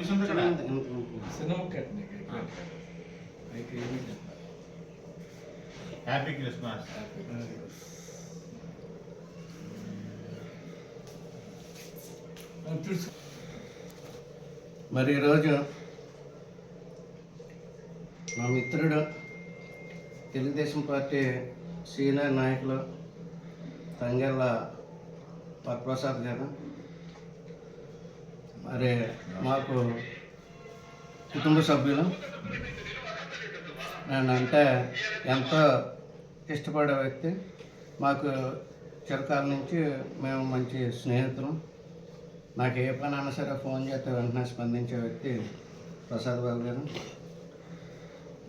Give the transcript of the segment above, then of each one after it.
కదా సినిమా కట్టిన అయితే ఏమీ హ్యాపీ క్రిస్మస్ చూసు మరి ఈరోజు మా మిత్రుడు తెలుగుదేశం పార్టీ సీనియర్ నాయకులు తంగెళ్ళ పద్మప్రసాద్ గారు మరి మాకు కుటుంబ సభ్యులు. నేను అంటే ఎంతో ఇష్టపడే వ్యక్తి. మాకు చిరకాల నుంచి మేము మంచి స్నేహితులు. నాకు ఏ పని అయినా సరే ఫోన్ చేస్తే వెంటనే స్పందించే వ్యక్తి ప్రసాద్ బాబు గారు.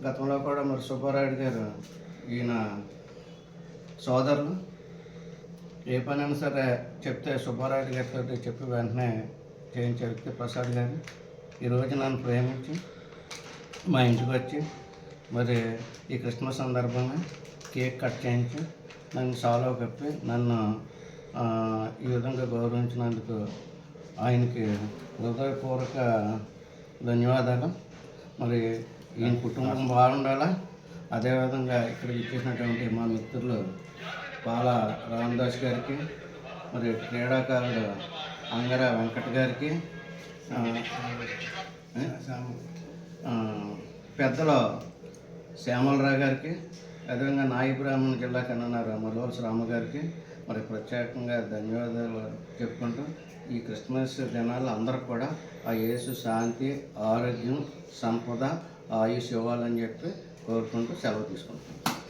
గతంలో కూడా మరి సుబ్బారాయుడు గారు ఈయన సోదరులు. ఏ పని అయినా సరే చెప్తే సుబ్బారాయుడు గారితో చెప్పి వెంటనే చేయించే వ్యక్తి ప్రసాద్ గారు ఈరోజు నన్ను ప్రేమించి మా ఇంటికి వచ్చి మరి ఈ క్రిస్మస్ సందర్భంగా కేక్ కట్ చేయించి నన్ను సాలో కప్పి నన్ను ఈ విధంగా గౌరవించినందుకు ఆయనకి హృదయపూర్వక ధన్యవాదాలు. మరి ఈయన కుటుంబం బాగుండాలా? అదేవిధంగా ఇక్కడ ఇచ్చేసినటువంటి మా మిత్రులు పాల రామదాస్ గారికి మరి క్రీడాకారుడు అంగర వెంకట గారికి పెద్దలో శ్యామలరావు గారికి అదేవిధంగా నాయి బ్రాహ్మణ జిల్లా కన్నారు మలవలస రామ గారికి మరి ప్రత్యేకంగా ధన్యవాదాలు చెప్పుకుంటూ ఈ క్రిస్మస్ దినాలు అందరూ కూడా ఆ యేసు శాంతి ఆరోగ్యం సంపద ఆయుష్ ఇవ్వాలని చెప్పి కోరుకుంటూ సెలవు తీసుకుంటాం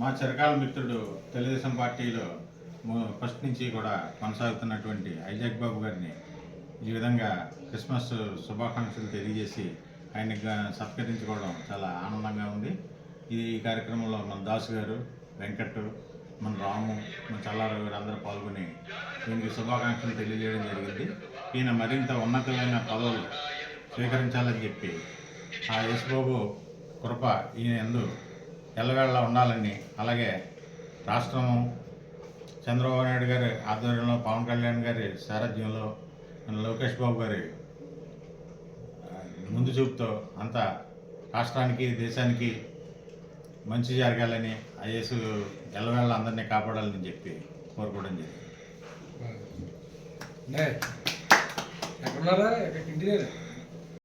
మా చిరకాల మిత్రుడు తెలుగుదేశం పార్టీలో ఫస్ట్ నుంచి కూడా కొనసాగుతున్నటువంటి ఐజాక్ బాబు గారిని ఈ విధంగా క్రిస్మస్ శుభాకాంక్షలు తెలియజేసి ఆయన సత్కరించుకోవడం చాలా ఆనందంగా ఉంది. ఈ కార్యక్రమంలో మన దాసు గారు వెంకట్ మన రాము మన చల్లారావు గారు అందరూ పాల్గొని దీనికి శుభాకాంక్షలు తెలియజేయడం జరిగింది. ఈయన మరింత ఉన్నతమైన పదవులు స్వీకరించాలని చెప్పి ఆ యేసుబాబు కృప ఈయన ఎందు ఎల్లవేళలా ఉండాలని అలాగే రాష్ట్రము చంద్రబాబు నాయుడు గారి ఆధ్వర్యంలో పవన్ కళ్యాణ్ గారి సారథ్యంలో లోకేష్ బాబు గారి ముందు చూపుతో అంతా రాష్ట్రానికి దేశానికి మంచి జరగాలని ఐఎస్ ఎల్లవేళ అందరినీ కాపాడాలని చెప్పి కోరుకోవడం జరిగింది. ఎక్కడున్నారా? ఎక్కడ ఇంటి